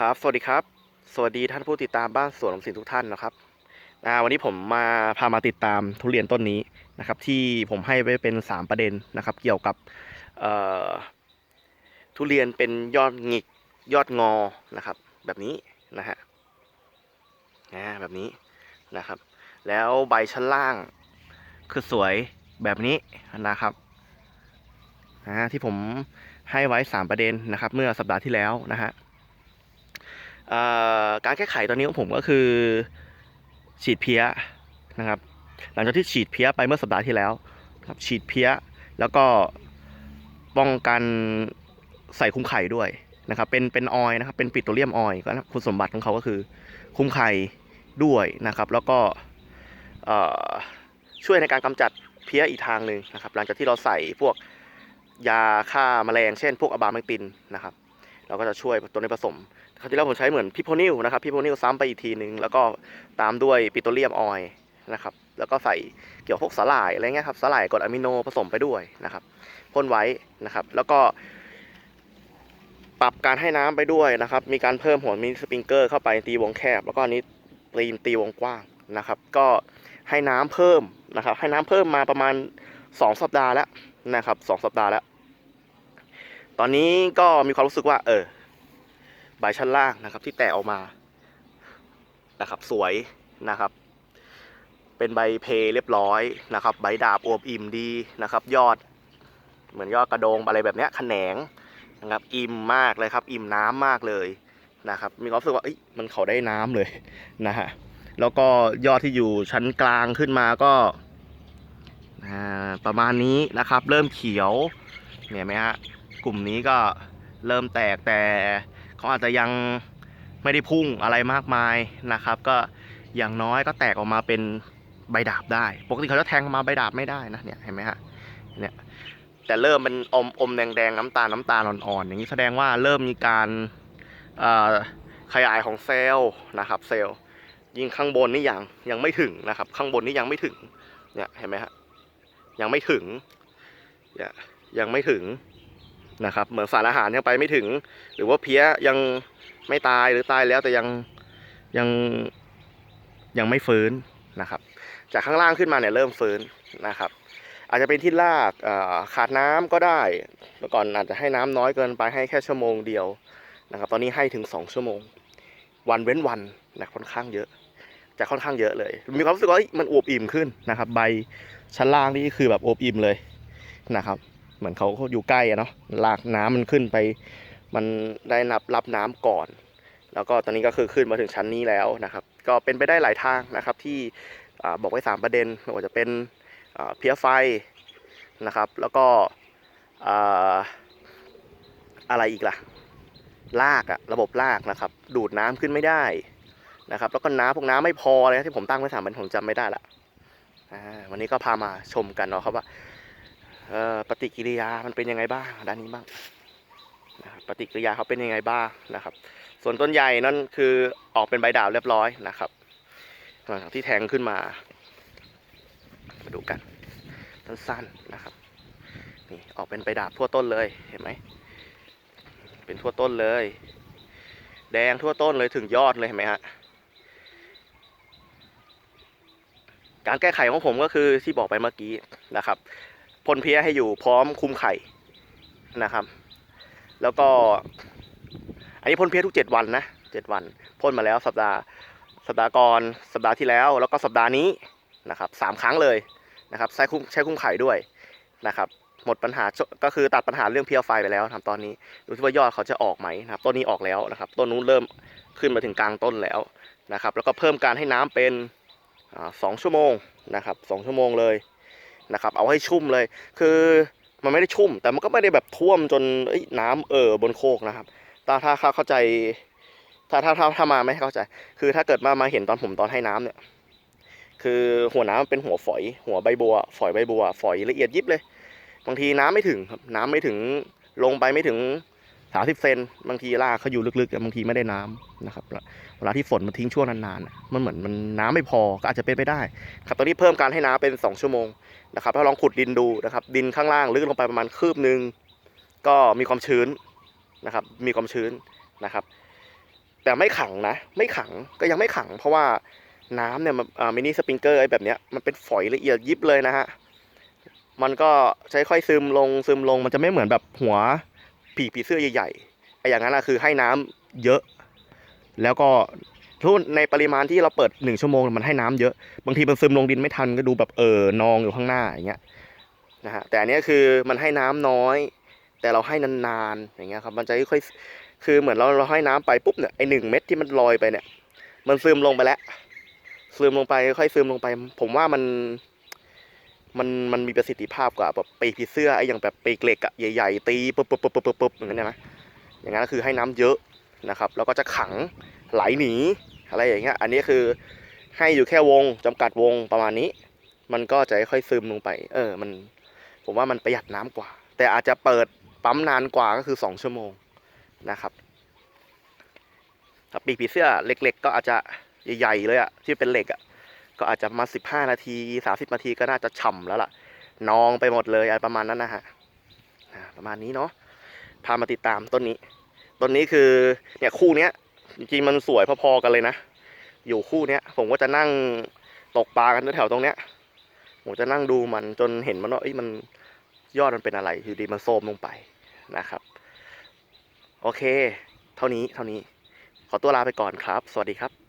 ครับสวัสดีครับ สวัสดีท่านผู้ติดตามบ้านสวนลมสินทุกท่านนะครับวันนี้ผมมาพามาติดตามทุเรียนต้นนี้นะครับ ที่ผมให้ไว้เป็น 3 ประเด็นนะครับ เกี่ยวกับทุเรียนเป็นยอดหงิกยอดงอนะครับ แบบนี้นะฮะนะแบบนี้นะครับ แล้วใบชั้นล่างคือสวยแบบนี้นะครับนะที่ผมให้ไว้ 3 ประเด็นนะครับ เมื่อสัปดาห์ที่แล้วนะฮะ การแก้ไขตอนนี้ของผมก็คือฉีดเพี้ยนะครับ หลังจากที่ฉีดเพี้ยไปเมื่อสัปดาห์ที่แล้วครับฉีดเพี้ยแล้วก็ป้องกันใส่คุ้มไข่ด้วยนะครับ เป็นเป็นออยนะครับเป็นปิโตรเลียมออยก็คุณสมบัติของเขาก็คือ คุ้มไข่ด้วยนะครับ แล้วก็ช่วยในการกำจัดเพี้ยอีกทางหนึ่งนะครับ หลังจากที่เราใส่พวกยาฆ่าแมลงเช่น พวกอะบาเมกตินนะครับ เราก็จะช่วยตัวนี้ผสม คราวที่แล้วผมใช้เหมือนพิโพนิลนะครับพิโพนิลซ้ำไปอีกทีหนึ่งแล้วก็ตามด้วยปิโตรเลียมออยนะครับแล้วก็ใส่เกี่ยวพวกสาหร่ายอะไรเงี้ยครับสาหร่ายกรดอะมิโนผสมไปด้วยนะครับพ่นไว้นะครับ แล้วก็ ปรับการให้น้ำไปด้วยนะครับ มีการเพิ่มหัวมินิสปริงเกอร์เข้าไปตีวงแคบ แล้วก็อันนี้ตีนตีวงกว้างนะครับ ก็ให้น้ำเพิ่มนะครับ ให้น้ำเพิ่มมาประมาณ 2 สัปดาห์แล้วนะครับสองสัปดาห์แล้ว ตอนนี้ก็มีความรู้สึกว่า เออ ใบชั้นล่างนะครับ ที่แตกออกมานะครับ สวยนะครับ เป็นใบเพเรียบร้อยนะครับ ใบดาบอวบอิ่มดีนะครับ ยอด เหมือนยอดกระโดงอะไรแบบเนี้ยแขนงนะครับ อิ่มมากเลยครับ อิ่มน้ำมากเลยนะครับ มีความรู้สึกว่ามันเขาได้น้ำเลยนะฮะแล้วก็ยอดที่อยู่ชั้นกลางขึ้นมาก็ประมาณนี้นะครับ เริ่มเขียวเนี่ยไหมฮะกลุ่มนี้ก็เริ่มแตกแต่ เขาอาจจะยังไม่ได้พุ่งอะไรมากมายนะครับ ก็อย่างน้อยก็แตกออกมาเป็นใบดาบได้ ปกติเขาจะแทงออกมาใบดาบไม่ได้นะเนี่ยเห็นไหมฮะเนี่ยแต่เริ่มเป็นอมอมแดงๆน้ำตาลน้ำตาลอ่อนๆอย่างนี้แสดงว่าเริ่มมีการขยายของเซลล์นะครับ เซลล์ยิงข้างบนนี่ยังยังไม่ถึงนะครับ ข้างบนนี่ยังไม่ถึงเนี่ยเห็นไหมฮะยังไม่ถึงเนี่ยยังไม่ถึง นะครับ เหมือนสารอาหารยังไปไม่ถึง หรือว่าเพี้ยยังไม่ตายหรือตายแล้วแต่ยังยังยังไม่ฟื้นนะครับ จากข้างล่างขึ้นมาเนี่ยเริ่มฟื้นนะครับ อาจจะเป็นที่รากขาดน้ำก็ได้เมื่อก่อนอาจจะให้น้ำน้อยเกินไปให้แค่ชั่วโมงเดียวนะครับ ตอนนี้ให้ถึง 2 ชั่วโมง วันเว้นวันนะค่อนข้างเยอะจะค่อนข้างเยอะเลย มีความรู้สึกว่ามันอวบอิ่มขึ้นนะครับ ใบชั้นล่างนี่คือแบบอวบอิ่มเลยนะครับ เหมือนเขาเขาอยู่ใกล้อะเนาะลากน้ำมันขึ้นไป มันได้นับรับน้ำก่อน แล้วก็ตอนนี้ก็คือขึ้นมาถึงชั้นนี้แล้วนะครับ ก็เป็นไปได้หลายทางนะครับ ที่บอกไว้ 3 ประเด็นไม่ว่าจะเป็นเพี้ยไฟนะครับ แล้วก็อะไรอีกล่ะลากอะระบบลากนะครับ ดูดน้ำขึ้นไม่ได้นะครับ แล้วก็น้ำพวกน้ำไม่พอเลยที่ผมตั้งไว้สามประเด็นผมจำไม่ได้ละวันนี้ก็พามาชมกันเนาะครับว่า ปฏิกิริยามันเป็นยังไงบ้างด้านนี้บ้างนะครับปฏิกิริยาเขาเป็นยังไงบ้างนะครับ ส่วนต้นใหญ่นั่นคือออกเป็นใบดาวเรียบร้อยนะครับหลังจากที่แทงขึ้นมา มาดูกันสั้นๆนะครับนี่ออกเป็นใบดาบทั่วต้นเลยเห็นไหมเป็นทั่วต้นเลย แดงทั่วต้นเลยถึงยอดเลยเห็นไหมฮะการแก้ไขของผมก็คือที่บอกไปเมื่อกี้นะครับ พ่นเพี้ยให้อยู่พร้อมคุมไข่นะครับ แล้วก็ อันนี้พ่นเพี้ยทุกเจ็ดวันนะเจ็ดวันพ่นมาแล้วสัปดาห์สัปดาห์ก่อนสัปดาห์ที่แล้ว แล้วก็สัปดาห์นี้นะครับสามครั้งเลยนะครับใช้คุ้มใช้คุ้มไข่ด้วยนะครับ หมดปัญหาก็คือตัดปัญหาเรื่องเพี้ยไฟไปแล้วนะครับตอนนี้ดูที่ว่ายอดเขาจะออกไหมนะครับต้นนี้ออกแล้วนะครับต้นนู้นเริ่มขึ้นมาถึงกลางต้นแล้วนะครับ แล้วก็เพิ่มการให้น้ำเป็นสองชั่วโมงนะครับสองชั่วโมงเลย นะครับ เอาให้ชุ่มเลย คือมันไม่ได้ชุ่ม แต่มันก็ไม่ได้แบบท่วมจนเอ้ยน้ำเอ่อบนโคกนะครับถ้าถ้าถ้าเข้าใจ ถ้าถ้าถ้าถ้ามาไม่เข้าใจ คือถ้าเกิดมามาเห็นตอนผมตอนให้น้ำเนี่ย คือหัวน้ำมันเป็นหัวฝอย หัวใบบัว ฝอยใบบัว ฝอยละเอียดยิบเลย บางทีน้ำไม่ถึงครับ น้ำไม่ถึงลงไปไม่ถึง สามสิบเซนบางทีรากเขาอยู่ลึกๆบางทีไม่ได้น้ำนะครับเวลาที่ฝนมันทิ้งช่วงนานๆมันเหมือนมันน้ำไม่พอก็อาจจะเป็นไปได้ครับตอนนี้เพิ่มการให้น้ำเป็นสองชั่วโมงนะครับถ้าลองขุดดินดูนะครับดินข้างล่างลึกลงไปประมาณคืบหนึ่งก็มีความชื้นนะครับมีความชื้นนะครับแต่ไม่ขังนะ ไม่ขังก็ยังไม่ขัง เพราะว่าน้ำเนี่ยมันมินิสปริงเกอร์ไอ้แบบเนี้ยมันเป็นฝอยละเอียดยิบเลยนะฮะมันก็ใช้ค่อยซึมลงซึมลงมันจะไม่เหมือนแบบหัว ผีผีเสื้อใหญ่ๆไอ้อย่างนั้นอะคือให้น้ำเยอะ แล้วก็ทุกในปริมาณที่เราเปิดหนึ่งชั่วโมงมันให้น้ำเยอะ บางทีมันซึมลงดินไม่ทันก็ดูแบบเออนองอยู่ข้างหน้าอย่างเงี้ยนะฮะแต่อันเนี้ยคือมันให้น้ำน้อย แต่เราให้นานๆอย่างเงี้ยครับมันจะค่อยๆคือเหมือนเราเราให้น้ำไปปุ๊บเนี่ยไอหนึ่งเม็ดที่มันลอยไปเนี่ย มันซึมลงไปแล้วซึมลงไปค่อยๆซึมลงไป ผมว่ามัน มันมันมีประสิทธิภาพกว่าแบบปีกผีเสื้อไอ้อย่างแบบปีกเหล็กอะใหญ่ๆตีปุ๊บปุ๊บปุ๊บปุ๊บปุ๊บปุ๊บอย่างนั้นนะอย่างนั้นก็คือให้น้ำเยอะนะครับ แล้วก็จะขังไหลหนีอะไรอย่างเงี้ยอันนี้คือให้อยู่แค่วงจำกัดวงประมาณนี้ มันก็จะค่อยๆซึมลงไป เออมันผมว่ามันประหยัดน้ำกว่า แต่อาจจะเปิดปั๊มนานกว่าก็คือสองชั่วโมงนะครับถ้าปีกผีเสื้อเล็กๆ ก็อาจจะใหญ่ๆเลยอะที่เป็นเหล็กอะ ก็อาจจะมาสิบห้านาทีสาสิบนาทีก็น่าจะฉ่ำแล้วล่ะนองไปหมดเลยอะไรประมาณนั้นนะฮะประมาณนี้เนาะพามาติดตามต้นนี้ ต้นนี้คือเนี่ยคู่เนี้ยจริงๆมันสวยพอๆกันเลยนะ อยู่คู่เนี้ยผมก็จะนั่งตกปลากันแถวตรงเนี้ยผมจะนั่งดูมันจนเห็นมันว่าเอ้ยมันยอดมันเป็นอะไรอยู่ดีมันโทมลงไปนะครับ โอเค เท่านี้เท่านี้ ขอตัวลาไปก่อนครับ สวัสดีครับ